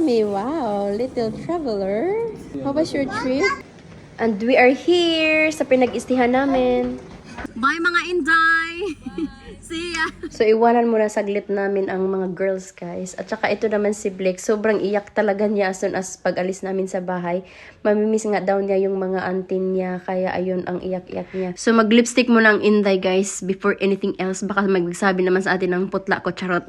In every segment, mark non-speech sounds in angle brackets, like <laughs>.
kami. Wow, little traveler. How was your trip? And we are here sa pinag-istihan namin. Bye mga Inday! See! <laughs> So, iwanan muna saglit namin ang mga girls, guys. At saka ito naman si Blake. Sobrang iyak talaga niya as soon as pag-alis namin sa bahay. Mamimiss nga daw niya yung mga auntie niya. Kaya ayun, ang iyak-iyak niya. So, mag-lipstick muna ang Inday, guys, before anything else. Baka magsabi naman sa atin ng putla ko, charot.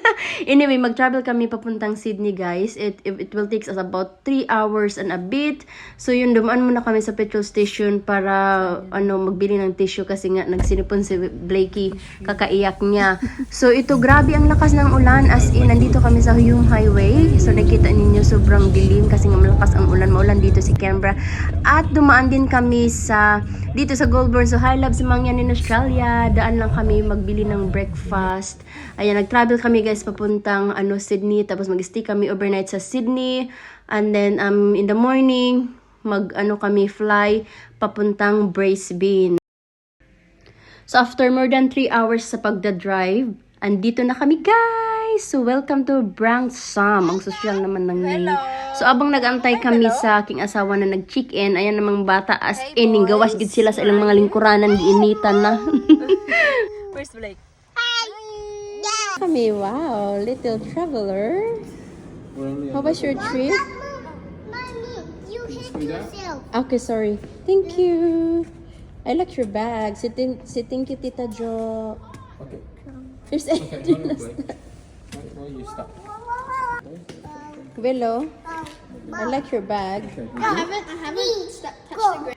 <laughs> anyway, mag-travel kami papuntang Sydney, guys. It, it, will take us about 3 hours and a bit. So, yun, dumaan muna kami sa petrol station para, ano, magbili ng tissue kasi nga nagsinipon si Blakey kakaiyak niya. So ito grabe ang lakas ng ulan as in nandito kami sa Hume Highway. So nakita ninyo sobrang dilim kasi nga malakas ang ulan. Maulan dito si Canberra. At dumaan din kami sa dito sa Goulburn. So high love sa mga yan in Australia. Daan lang kami magbili ng breakfast. Ayan, nag-travel kami guys papuntang ano Sydney. Tapos mag-stay kami overnight sa Sydney. And then um, in the morning, mag ano kami fly papuntang Brisbane. So after more than 3 hours sa pagda-drive, andito na kami guys! So welcome to Branksam, ang social naman ng name. So abang nagantay kami sa aking asawa na nag-check-in, ayan namang bata as in, gawas gid sila sa ilang mga lingkuranan, giinitan na. <laughs> Where's Blake? kami, wow, little traveler. How was your trip? Mommy, you hit yourself. Okay, sorry. Thank you. I like your bag. Sitting, sitting you, Tita Jo. Okay. There's Okay, <laughs> why, why, why you stop? Willow, I like your bag. I haven't, I haven't touched the ground.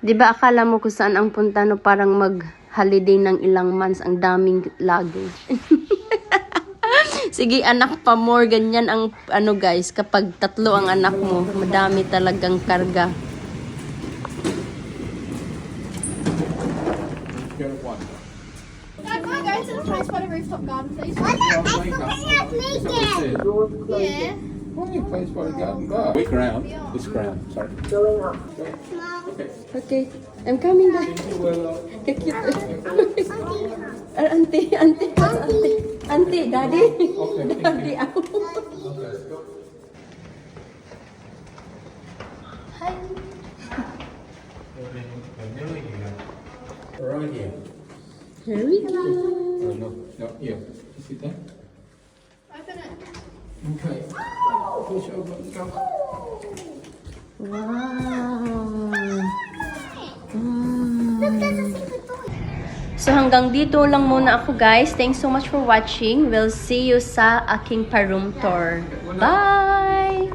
Di ba akala mo kung saan ang punta no parang mag-holiday ng ilang months ang daming luggage. <laughs> Sige anak pa more ganyan ang ano guys kapag tatlo ang anak mo madami talagang karga. Get one. Dad, can I go to the Transporter Rooftop Garden, please? What? I can't make it. Yeah. Why you place by the garden bar? We ground. This ground. Sorry. Okay. Okay, I'm coming back. Well, Cute. Ah, auntie, auntie, auntie, auntie, daddy. Okay, thank <laughs> Daddy you. ako. Right here. Here we go. Oh, no, no, here. You sit there. Open it. Okay. Push over go. Wow. Door. So hanggang dito lang muna ako guys. Thanks so much for watching. We'll see you sa aking pa-room tour. Bye!